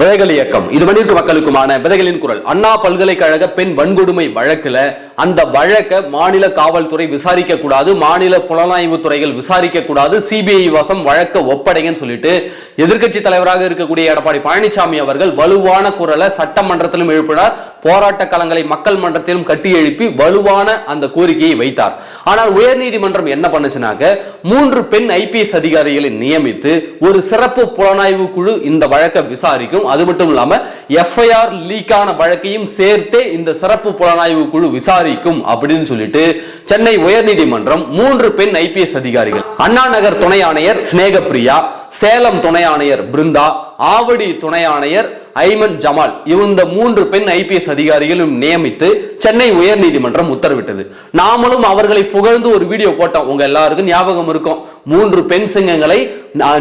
விதைகள் இயக்கம். இது மனித மக்களுக்குமான விதைகளின் குரல். அண்ணா பல்கலைக்கழக பெண் வன்கொடுமை வழக்குல அந்த வழக்கை மாநில காவல்துறை விசாரிக்க கூடாது மாநில புலனாய்வு துறைகள் விசாரிக்க கூடாது சிபிஐ வசம் வழக்க ஒப்படைங்கன்னு சொல்லிட்டு எதிர்க்கட்சி தலைவராக இருக்கக்கூடிய எடப்பாடி பழனிசாமி அவர்கள் வலுவான குரலை சட்டமன்றத்திலும் எழுப்பினார் போராட்ட களங்களை மக்கள் மன்றத்திலும் கட்டி எழுப்பி வலுவான அந்த கோரிக்கையை வைத்தார். ஆனால் உயர்நீதிமன்றம் என்ன பண்ணுச்சுனாக்க மூன்று பெண் ஐபிஎஸ் அதிகாரிகளை நியமித்து ஒரு சிறப்பு புலனாய்வு குழு இந்த வழக்கை விசாரிக்கும். அது மட்டும் இல்லாம எஃப்ஐஆர் லீக்கான வழக்கையும் சேர்த்தே இந்த சிறப்பு புலனாய்வு குழு விசாரி விசாரிக்கும் அப்படின்னு சொல்லிட்டு சென்னை உயர்நீதிமன்றம் மூன்று பெண் ஐபிஎஸ் அதிகாரிகள். அண்ணா நகர் துணை ஆணையர் ஸ்நேகப்பிரியா சேலம் துணை ஆணையர் பிருந்தா ஆவடி துணை ஆணையர் ஐமன் ஜமால் இந்த மூன்று பெண் ஐபிஎஸ் அதிகாரிகளும் நியமித்து சென்னை உயர்நீதிமன்றம் உத்தரவிட்டது. நாமளும் அவர்களை புகழ்ந்து ஒரு வீடியோ போட்டோம். உங்க எல்லாருக்கும் ஞாபகம் இருக்கும். மூன்று பெண் சிங்கங்களை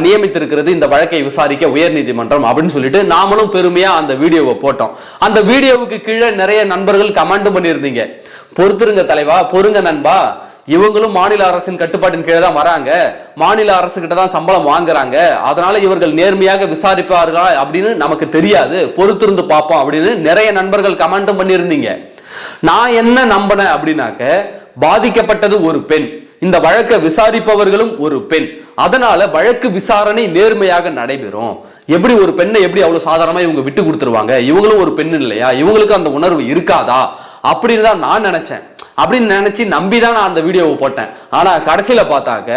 நியமித்திருக்கிறது இந்த வழக்கை விசாரிக்க உயர்நீதிமன்றம் அப்படின்னு சொல்லிட்டு நாமளும் பெருமையா அந்த வீடியோவை போட்டோம். அந்த வீடியோவுக்கு கீழே நிறைய நண்பர்கள் கமெண்ட் பண்ணியிருந்தீங்க. பொறுத்துருங்க தலைவா பொறுங்க நண்பா. இவங்களும் மாநில அரசின் கட்டுப்பாட்டின் கீழே தான் வராங்க. மாநில அரசு கிட்ட தான் சம்பளம் வாங்குறாங்க. அதனால இவர்கள் நேர்மையாக விசாரிப்பார்களா அப்படின்னு நமக்கு தெரியாது. பொறுத்திருந்து பார்ப்போம் அப்படின்னு நிறைய நண்பர்கள் கமெண்ட்டும் பண்ணியிருந்தீங்க. நான் என்ன நம்பினேன் அப்படின்னாக்க பாதிக்கப்பட்டது ஒரு பெண். இந்த வழக்கை விசாரிப்பவர்களும் ஒரு பெண். அதனால வழக்கு விசாரணை நேர்மையாக நடைபெறும். எப்படி ஒரு பெண்ணை எப்படி அவ்வளவு சாதாரணமா இவங்க விட்டு கொடுத்துருவாங்க? இவங்களும் ஒரு பெண் இல்லையா? இவங்களுக்கு அந்த உணர்வு இருக்காதா? அப்படின்னு தான் நான் நினைச்சேன். அப்படின்னு நினைச்சு நம்பி தான் நான் அந்த வீடியோவை போட்டேன். ஆனா கடைசியில பார்த்தாக்க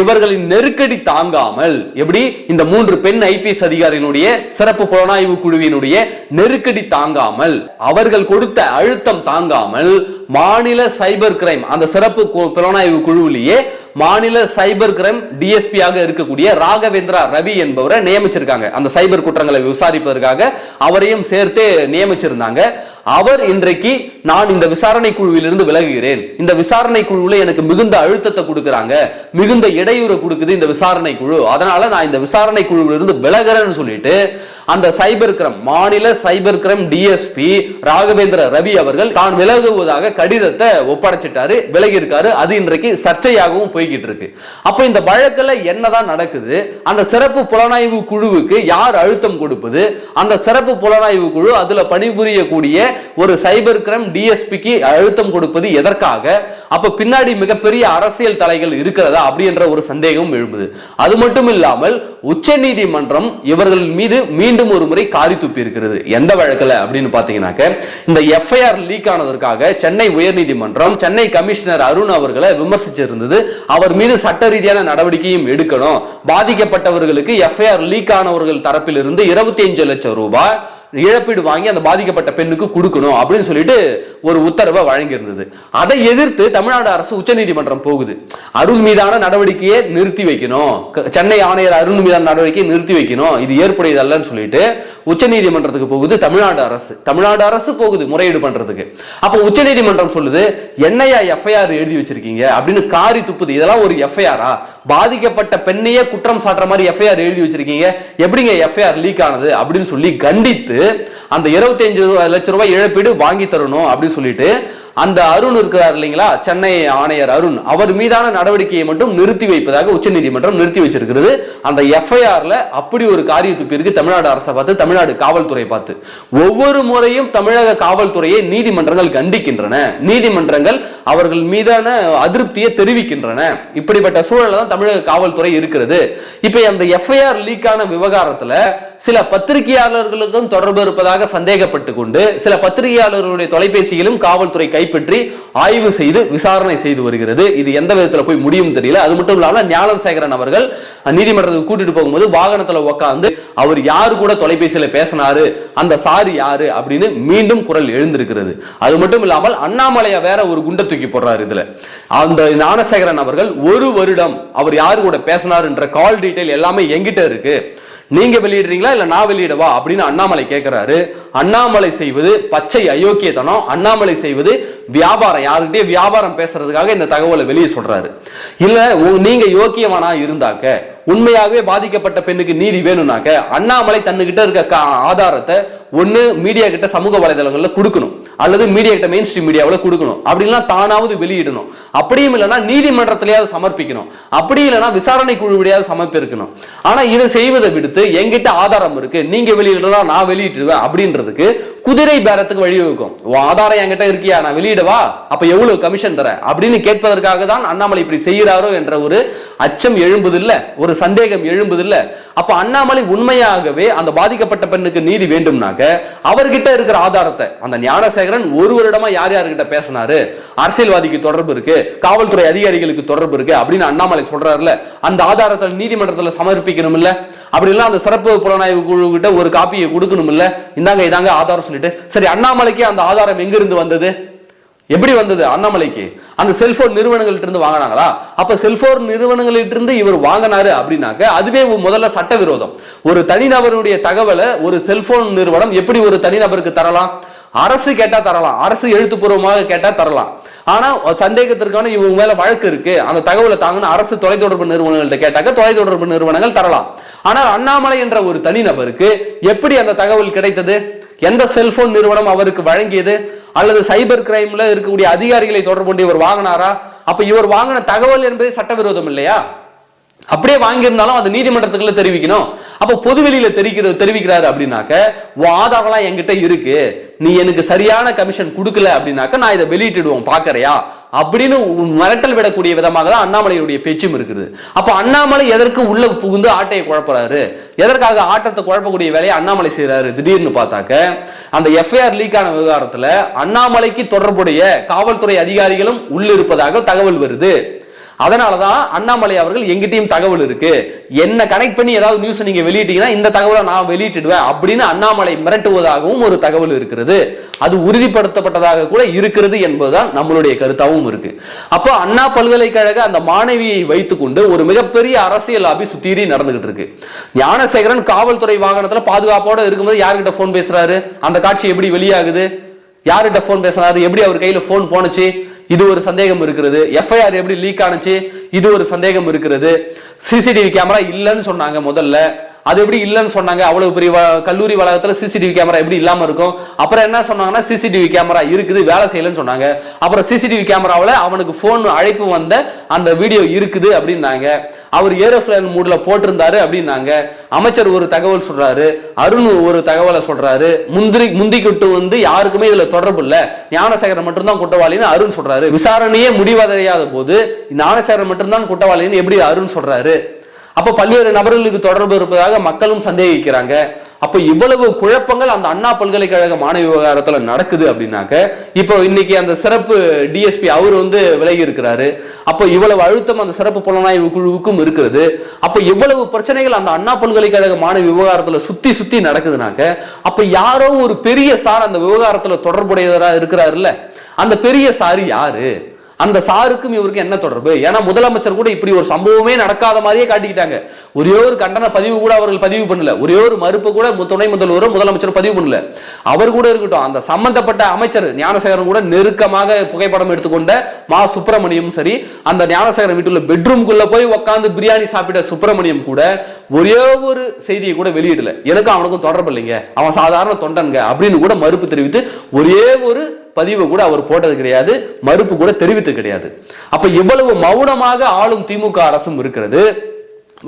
இவர்களின் நெருக்கடி தாங்காமல் எப்படி? இந்த மூன்று பெண் ஐபிஎஸ் அதிகாரியினுடைய சிறப்பு புலனாய்வு குழுவினுடைய நெருக்கடி தாங்காமல் அவர்கள் கொடுத்த அழுத்தம் தாங்காமல் மாநில சைபர் கிரைம் அந்த சிறப்பு புலனாய்வு குழுவிலேயே மாநில சைபர் கிரைம் டிஎஸ்பியாக இருக்கக்கூடிய ராகவேந்திரா ரவி என்பவரை நியமிச்சிருக்காங்க. அந்த சைபர் குற்றங்களை விசாரிப்பதற்காக அவரையும் சேர்த்தே நியமிச்சிருந்தாங்க. அவர் இன்றைக்கு நான் இந்த விசாரணை குழுவிலிருந்து விலகுகிறேன். இந்த விசாரணை குழுவில் எனக்கு மிகுந்த அழுத்தத்தை கொடுக்குறாங்க. மிகுந்த இடையூறு கொடுக்குது இந்த விசாரணை குழு. அதனால நான் இந்த விசாரணை குழுவிலிருந்து விலகிறேன்னு சொல்லிட்டு அந்த சைபர் கிரைம் மாநில cyber crime DSP Raghavendra Ravi அவர்கள் தான் விலகுவதாக கடிதத்தை ஒப்படைச்சிட்டாரு விலகி இருக்காரு அது இன்றைக்கு சர்ச்சையாகவும் போய்கிட்டு இருக்கு அப்ப இந்த வழக்குல என்னதான் நடக்குது? அந்த சிறப்பு புலனாய்வு குழுவுக்கு யார் அழுத்தம் கொடுப்பது? அந்த சிறப்பு புலனாய்வு குழு அதுல பணிபுரியக்கூடிய ஒரு சைபர் கிரைம் டிஎஸ்பிக்கு அழுத்தம் கொடுப்பது எதற்காக? அப்ப பின்னாடி மிகப்பெரிய அரசியல் தலைகள் இருக்கிறதா அப்படின்ற ஒரு சந்தேகம் எழும்புது. அது மட்டும் இல்லாமல் உச்ச நீதிமன்றம் இவர்கள் மீது மீண்டும் ஒரு முறை காரி துப்பி இருக்கிறது. எந்த வழக்கில்? அப்படின்னு பாத்தீங்கன்னாக்க இந்த எஃப்ஐஆர் லீக் ஆனதற்காக சென்னை உயர்நீதிமன்றம் சென்னை கமிஷனர் அருண் அவர்களை விமர்சிச்சிருந்தது. அவர் மீது சட்ட ரீதியான நடவடிக்கையும் எடுக்கணும். பாதிக்கப்பட்டவர்களுக்கு எஃப்ஐஆர் லீக் ஆனவர்கள் தரப்பிலிருந்து இருபத்தி அஞ்சு லட்சம் ரூபாய் இழப்பீடு வாங்கி அந்த பாதிக்கப்பட்ட பெண்ணுக்கு கொடுக்கணும் அப்படின்னு சொல்லிட்டு ஒரு உத்தரவை வழங்கியிருந்தது. அதை எதிர்த்து தமிழ்நாடு அரசு உச்சநீதிமன்றம் போகுது. அருண் மீதான நடவடிக்கையை நிறுத்தி வைக்கணும். சென்னை ஆணையர் அருண் மீதான நடவடிக்கையை நிறுத்தி வைக்கணும். இது ஏற்புடையதல்லன்னு சொல்லிட்டு உச்சநீதிமன்றத்துக்கு போகுது தமிழ்நாடு அரசு. தமிழ்நாடு அரசு போகுது முறையீடு பண்றதுக்கு. அப்போ உச்சநீதிமன்றம் சொல்லுது என்னையா எஃப்ஐஆர் எழுதி வச்சிருக்கீங்க? அப்படின்னு காரி துப்புது. இதெல்லாம் ஒரு எஃப்ஐஆரா பாதிக்கப்பட்ட பெண்ணையே குற்றம் சாட்டுற மாதிரி எஃப்ஐஆர் எழுதி வச்சிருக்கீங்க. எப்படிங்க எஃப்ஐஆர் லீக் ஆனது? அப்படின்னு சொல்லி கண்டித்து அந்த 25 லட்சம் ரூபாய் இழப்பீடு வாங்கி தரணும் அப்படின்னு சொல்லிட்டு அந்த அருண் இருக்கிறார் இல்லைங்களா? சென்னை ஆணையர் அருண். அவர் மீதான நடவடிக்கையை மட்டும் நிறுத்தி வைப்பதாக உச்சநீதிமன்றம் நிறுத்தி வச்சிருக்கிறது. அந்த எஃப்ஐஆர்ல அப்படி ஒரு காரிய துப்பி இருக்கு. தமிழ்நாடு அரசை பார்த்து தமிழ்நாடு காவல்துறை பார்த்து. ஒவ்வொரு முறையும் தமிழக காவல்துறையை நீதிமன்றங்கள் கண்டிக்கின்றன. நீதிமன்றங்கள் அவர்கள் மீதான அதிருப்தியை தெரிவிக்கின்றன. இப்படிப்பட்ட சூழல்ல தான் தமிழக காவல்துறை இருக்கிறது. இப்ப அந்த எஃப்ஐஆர் லீக்கான விவகாரத்துல சில பத்திரிகையாளர்களுக்கும் தொடர்பு இருப்பதாக சந்தேகப்பட்டு கொண்டு சில பத்திரிகையாளர்களுடைய தொலைபேசியிலும் காவல்துறை கைப்பற்றி ஆய்வு செய்து விசாரணை செய்து வருகிறது. இது எந்த விதத்துல போய் முடியும் தெரியல. அது மட்டும் இல்லாமல் ஞானசேகரன் அவர்கள் நீதிமன்றத்துக்கு கூட்டிட்டு போகும்போது வாகனத்துல உட்காந்து அவர் யாரு கூட தொலைபேசியில் பேசினாரு அந்த சாரி யாரு அப்படின்னு மீண்டும் குரல் எழுந்திருக்கிறது. அது மட்டும் இல்லாமல் அண்ணாமலையா வேற ஒரு குண்டை தூக்கி போடுறாரு இதுல. அந்த ஞானசேகரன் அவர்கள் ஒரு வருடம் அவர் யாரு கூட பேசினாருன்ற கால் டீட்டெயில் எல்லாமே எங்கிட்ட இருக்கு. நீங்க வெளியிடுறீங்களா இல்ல நான் வெளியிடவா அப்படின்னு அண்ணாமலை கேட்கிறாரு அண்ணாமலை செய்வது பச்சை அயோக்கியத்தனம் அண்ணாமலை செய்வது வியாபாரம். யாருக்கிட்டே வியாபாரம் பேசுறதுக்காக இந்த தகவலை வெளியே சொல்றாரு. இல்ல நீங்க யோக்கியமானா இருந்தாக்க உண்மையாகவே பாதிக்கப்பட்ட பெண்ணுக்கு நீதி வேணும்னாக்க அண்ணாமலை தன்னுகிட்ட இருக்க கா- ஆதாரத்தை ஒண்ணு மீடியா கிட்ட சமூக வலைதளங்கள்ல கொடுக்கணும். அல்லது மீடியா கிட்ட மெயின் ஸ்ட்ரீம் மீடியாவில் கொடுக்கணும். அப்படின்னா தானாவது வெளியிடணும். அப்படியும் இல்லைன்னா நீதிமன்றத்திலேயாவது சமர்ப்பிக்கணும். அப்படி இல்லைன்னா விசாரணை குழுவிடையாவது சமர்ப்பிக்கணும். ஆனா இதை செய்வதை விடுத்து என்கிட்ட ஆதாரம் இருக்கு. நீங்க வெளியிடலாம் நான் வெளியிட்டுருவேன் அப்படின்றதுக்கு குதிரை பேரத்துக்கு வழிவகுக்கும் உன் ஆதாரம் என்கிட்ட இருக்கியா? நான் வெளியிடவா அப்ப எவ்வளவு கமிஷன் தர அப்படின்னு கேட்பதற்காக தான் அண்ணாமலை இப்படி செய்கிறாரோ என்ற ஒரு அச்சம் எழும்புதில்ல ஒரு சந்தேகம் எழும்புதில்ல. அப்ப அண்ணாமலை உண்மையாகவே அந்த பாதிக்கப்பட்ட பெண்ணுக்கு நீதி வேண்டும்னாக்க அவர்கிட்ட இருக்கிற ஆதாரத்தை அந்த ஞானசேகரன் ஒரு வருடமா யார் யார்கிட்ட பேசினாரு? அரசியல்வாதிக்கு தொடர்பு இருக்கு காவல்துறை அதிகாரிகளுக்கு தொடர்பு இருக்கு அப்படின்னு அண்ணாமலை சொல்றாருல அந்த ஆதாரத்தை நீதிமன்றத்துல சமர்ப்பிக்கணும் இல்ல அப்படி இல்ல அந்த சிறப்பு புலனாய்வு குழு கிட்ட ஒரு காப்பியை கொடுக்கணும் இல்ல இந்தாங்க இதாங்க ஆதாரம் சொல்லிட்டு சரி அண்ணாமலைக்கு அந்த ஆதாரம் எங்கிருந்து வந்தது? எப்படி வந்தது அண்ணாமலைக்கு? அந்த செல்போன் நிறுவனங்கள்ட்ட இருந்து வாங்கினாங்களா? அப்ப செல்போன் நிறுவனங்கள்ட்ட இருந்து இவர் வாங்கினாரு அப்படின்னாக்க அதுவே முதல்ல சட்டவிரோதம். ஒரு தனிநபருடைய தகவலை ஒரு செல்போன் நிறுவனம் எப்படி ஒரு தனிநபருக்கு தரலாம்? அரசு கேட்டா தரலாம். அரசு எழுத்துப்பூர்வமாக கேட்டா தரலாம். ஆனா சந்தேகத்திற்கான இவங்க மேல வழக்கு இருக்கு. அந்த தகவலை தாங்கன்னு அரசு தொலைத்தொடர்பு நிறுவனங்கள்ட்ட கேட்டாக்க தொலைத்தொடர்பு நிறுவனங்கள் தரலாம். ஆனால் அண்ணாமலை என்ற ஒரு தனிநபருக்கு எப்படி அந்த தகவல் கிடைத்தது? எந்த செல்போன் நிறுவனம் அவருக்கு வழங்கியது? அல்லது சைபர் கிரைம்ல இருக்கக்கூடிய அதிகாரிகளை தொடர்பு கொண்டு இவர் வாங்கினாரா? அப்ப இவர் வாங்கின தகவல் என்பது சட்டவிரோதம் இல்லையா? அப்படியே வாங்கியிருந்தாலும் அது நீதிமன்றத்துக்குள்ள தெரிவிக்கணும். அப்போ பொதுவெளியில தெரிவிக்கிறது தெரிவிக்கிறாரு அப்படின்னாக்க உன் ஆதாரம்லாம் என்கிட்ட இருக்கு. நீ எனக்கு சரியான கமிஷன் கொடுக்கல அப்படின்னாக்க நான் இதை வெளியிட்டுடுவோம். பாக்கறியா அப்படின்னு மிரட்டல் விடக்கூடிய விதமாக தான் அண்ணாமலையுடைய பேச்சும் இருக்குது. அப்ப அண்ணாமலை எதற்கு உள்ள புகுந்து ஆட்டையை குழப்புறாரு? எதற்காக ஆட்டத்தை குழப்பக்கூடிய வேலையை அண்ணாமலை செய்யறாரு திடீர்னு பார்த்தாக்க அந்த எஃப்ஐஆர் லீக் ஆன விவகாரத்துல அண்ணாமலைக்கு தொடர்புடைய காவல்துறை அதிகாரிகளும் உள்ள இருப்பதாக தகவல் வருது. அதனாலதான் அண்ணாமலை அவர்கள் எங்கிட்டையும் தகவல் இருக்கு. என்ன கனெக்ட் பண்ணி ஏதாவது நியூஸ் நீங்க வெளியிட்டீங்கன்னா இந்த தகவலை நான் வெளியிட்டுடுவேன் அப்படின்னு அண்ணாமலை மிரட்டுவதாகவும் ஒரு தகவல் இருக்கிறது. அது உறுதிப்படுத்தப்பட்டதாக கூட இருக்கிறது என்பதுதான் நம்மளுடைய கருத்தாகவும் இருக்கு. அப்போ அண்ணா பல்கலைக்கழக அந்த மாணவியை வைத்துக்கொண்டு ஒரு மிகப்பெரிய அரசியல் அபி சுத்தீரி நடந்துகிட்டு இருக்கு. ஞானசேகரன் காவல்துறை வாகனத்துல பாதுகாப்போட இருக்கும்போது யார்கிட்ட போன் பேசுறாரு? அந்த காட்சி எப்படி வெளியாகுது? யார்கிட்ட போன் பேசுறாரு எப்படி அவர் கையில போன் போனுச்சு இது ஒரு சந்தேகம் இருக்கிறது. எஃப்ஐஆர் எப்படி லீக் ஆனுச்சு? இது ஒரு சந்தேகம் இருக்கிறது. சிசிடிவி கேமரா இல்லைன்னு சொன்னாங்க முதல்ல. அது எப்படி இல்லைன்னு சொன்னாங்க? அவ்வளவு பெரிய கல்லூரி வளாகத்துல சிசிடிவி கேமரா எப்படி இல்லாம இருக்கும்? அப்புறம் என்ன சொன்னாங்கன்னா சிசிடிவி கேமரா இருக்குது வேலை செய்யலன்னு சொன்னாங்க. அப்புறம் சிசிடிவி கேமராவில் அவனுக்கு போன் அழைப்பு வந்த அந்த வீடியோ இருக்குது அப்படின்னாங்க. அவர் ஏரோப்ளேன் மூடில் போட்டிருந்தாரு அப்படின்னாங்க. அமைச்சர் ஒரு தகவல் சொல்றாரு அருண் ஒரு தகவலை சொல்றாரு முந்திரி முந்திக்கிட்டு வந்து யாருக்குமே இதுல தொடர்பு இல்லை. ஞானசேகரன் மட்டும்தான் குற்றவாளின்னு அருண் சொல்றாரு. விசாரணையே முடிவடையாத போது ஞானசேகரன் மட்டும்தான் குற்றவாளின்னு எப்படி அருண் சொல்றாரு? அப்ப பல்வேறு நபர்களுக்கு தொடர்பு இருப்பதாக மக்களும் சந்தேகிக்கிறாங்க. அப்ப இவ்வளவு குழப்பங்கள் அந்த அண்ணா பல்கலைக்கழக மாணவி விவகாரத்துல நடக்குது அப்படின்னாக்க இப்போ இன்னைக்கு அந்த சிறப்பு டிஎஸ்பி அவர் வந்து விலகி இருக்கிறாரு. அப்போ இவ்வளவு அழுத்தம் அந்த சிறப்பு புலனாய்வு குழுவுக்கும் இருக்கிறது. அப்ப இவ்வளவு பிரச்சனைகள் அந்த அண்ணா பல்கலைக்கழக மாணவி விவகாரத்துல சுத்தி சுத்தி நடக்குதுனாக்க அப்ப யாரோ ஒரு பெரிய சார் அந்த விவகாரத்துல தொடர்புடையவராக இருக்கிறாருல்ல? அந்த பெரிய சாரு யாரு? அந்த சாருக்கும் இவருக்கு என்ன தொடர்பு? ஏன்னா முதலமைச்சர் கூட இப்படி ஒரு சம்பவமே நடக்காத மாதிரியே காட்டிக்கிட்டாங்க. ஒரே ஒரு கண்டன பதிவு கூட அவர்கள் பதிவு பண்ணல. ஒரே ஒரு மறுப்பு கூட துணை முதல்வரும் முதலமைச்சர் பதிவு பண்ணல. அவர் கூட இருக்கட்டும் அந்த சம்பந்தப்பட்ட அமைச்சர் ஞானசேகரன் கூட நெருக்கமாக புகைப்படம் எடுத்துக்கொண்ட மா. சுப்பிரமணியம் சரி அந்த ஞானசேகரன் வீட்டுல பெட்ரூம்குள்ள போய் உட்காந்து பிரியாணி சாப்பிட்ட சுப்பிரமணியம் கூட ஒரே ஒரு செய்தியை கூட வெளியிடல. எனக்கும் அவனுக்கும் தொடர்பு இல்லைங்க. அவன் சாதாரண தொண்டனுங்க அப்படின்னு கூட மறுப்பு தெரிவித்து ஒரே ஒரு பதிவு கூட அவர் போட்டது கிடையாது மறுப்பு கூட தெரிவித்தது கிடையாது. அப்ப இவ்வளவு மௌனமாக ஆளும் திமுக அரசும் இருக்கிறது.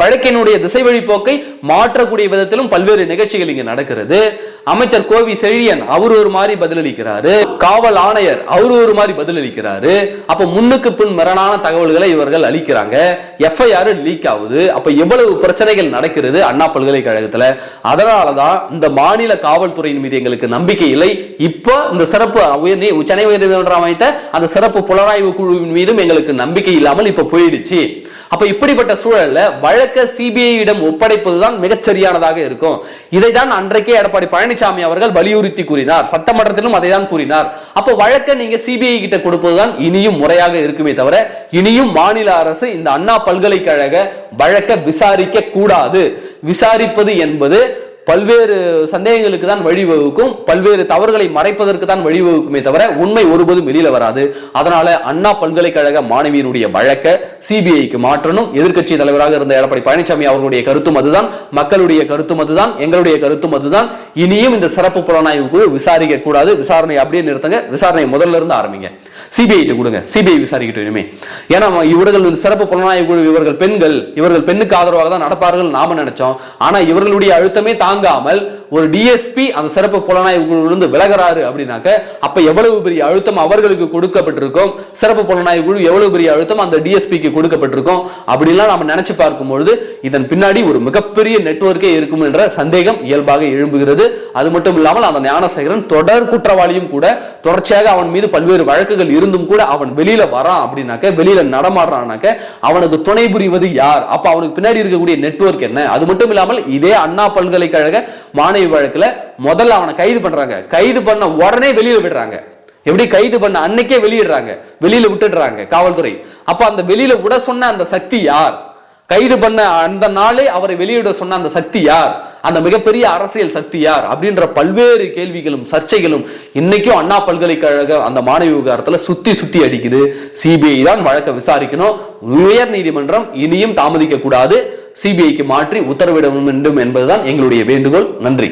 வழக்கினுடைய திசை வழி போக்கை மாற்றக்கூடிய விதத்திலும் பல்வேறு நிகழ்ச்சிகள் இங்க நடக்கிறது. அமைச்சர் கோவி செழியன் அவர் ஒரு மாதிரி பதிலளிக்கிறாரு. காவல் ஆணையர் அவர் ஒரு மாதிரி பதிலளிக்கிறாரு. அப்ப முன்னுக்கு பின் மரணான தகவல்களை இவர்கள் அளிக்கிறாங்க. எஃப்ஐஆர் லீக் ஆகுது. அப்ப எவ்வளவு பிரச்சனைகள் நடக்கிறது அண்ணா பல்கலைக்கழகத்துல? அதனாலதான் இந்த மாநில காவல்துறையின் மீது எங்களுக்கு நம்பிக்கை இல்லை. இப்போ இந்த சிறப்பு உயர் சென்னை உயர்நீதிமன்றம் அமைத்த அந்த சிறப்பு புலனாய்வு குழுவின் மீதும் எங்களுக்கு நம்பிக்கை இல்லாமல் இப்ப போயிடுச்சு. அப்ப இப்படிப்பட்ட சூழல்ல வழக்க சிபிஐயிடம் இடம் ஒப்படைப்பதுதான் மிகச்சரியானதாக இருக்கும். இதை தான் அன்றைக்கே எடப்பாடி பழனிசாமி அவர்கள் வலியுறுத்தி கூறினார். சட்டமன்றத்திலும் அதை தான் கூறினார். அப்ப வழக்க நீங்க சிபிஐ கிட்ட கொடுப்பதுதான் இனியும் முறையாக இருக்குமே தவிர இனியும் மாநில அரசு இந்த அண்ணா பல்கலைக்கழக வழக்க விசாரிக்க கூடாது. விசாரிப்பது என்பது பல்வேறு சந்தேகங்களுக்கு தான் வழிவகுக்கும். பல்வேறு தவறுகளை மறைப்பதற்கு தான் வழிவகுக்குமே தவிர உண்மை ஒருபோதும் வெளியில வராது. அதனால அண்ணா பல்கலைக்கழக மாணவியினுடைய வழக்க சிபிஐக்கு மாற்றணும். எதிர்க்கட்சி தலைவராக இருந்த எடப்பாடி பழனிசாமி அவர்களுடைய கருத்தும் அதுதான். மக்களுடைய கருத்தும் அதுதான். எங்களுடைய கருத்தும் அதுதான். இனியும் இந்த சிறப்பு புலனாய்வு குழு விசாரிக்க கூடாது. விசாரணை அப்படியே நிறுத்துங்க. விசாரணை முதல்ல இருந்து ஆரம்பிங்க. சிபிஐ கொடுங்க. சிபிஐ விசாரிக்கட்டும் இனிமே. ஏன்னா இவர்கள் சிறப்பு புலனாய்வு குழு இவர்கள் பெண்கள் இவர்கள் பெண்ணுக்கு ஆதரவாக தான் நடப்பார்கள் நாம நினைச்சோம். ஆனா இவர்களுடைய அழுத்தமே தாங்காமல் ஒரு டிஎஸ்பி அந்த சிறப்பு புலனாய்வு விலகிறாரு அப்படின்னாக்க அப்ப எவ்வளவு பெரிய அழுத்தம் அவர்களுக்கு கொடுக்கப்பட்டிருக்கும்? சிறப்பு புலனாய்வு குழு எவ்வளவு பெரிய அழுத்தம் அந்த டிஎஸ்பிக்கு கொடுக்கப்பட்டிருக்கும்? அப்படிலாம் நம்ம நினைச்சு பார்க்கும் பொழுது இதன் பின்னாடி ஒரு மிகப்பெரிய நெட்வொர்க்கே இருக்கும் என்ற சந்தேகம் இயல்பாக எழும்புகிறது. அது மட்டும் இல்லாமல் அந்த ஞானசேகரன் தொடர் குற்றவாளியும் கூட தொடர்ச்சியாக அவன் மீது பல்வேறு வழக்குகள் இருந்தும் கூட அவன் வெளியில வரான் அப்படின்னாக்க வெளியில நடமாடுறானாக்க அவனுக்கு துணை புரிவது யார்? அப்ப அவனுக்கு பின்னாடி இருக்கக்கூடிய நெட்வொர்க் என்ன? அது மட்டும் இல்லாமல் இதே அண்ணா பல்கலைக்கழக மாணவ வழக்குல முதல்ல அவனை கைது பண்றாங்க. கைது பண்ண உடனே வெளியில விடுறாங்க. எப்படி கைது பண்ண அன்னைக்கே வெளியிடுறாங்க. வெளியில விட்டுடுறாங்க காவல்துறை. அப்ப அந்த வெளியில விட சொன்ன அந்த சக்தி யார்? கைது பண்ண அந்த நாளே அவரை வெளியிட சொன்ன அந்த சக்தி யார்? அந்த மிகப்பெரிய அரசியல் சக்தி யார்? அப்படின்ற பல்வேறு கேள்விகளும் சர்ச்சைகளும் இன்னைக்கும் அண்ணா பல்கலைக்கழக அந்த மாணவி விவகாரத்துல சுத்தி சுத்தி அடிக்குது. சிபிஐ தான் வழக்கை விசாரிக்கணும். உயர் நீதிமன்றம் இனியும் தாமதிக்க கூடாது சிபிஐக்கு மாற்றி உத்தரவிட வேண்டும் என்பதுதான் எங்களுடைய வேண்டுகோள். நன்றி.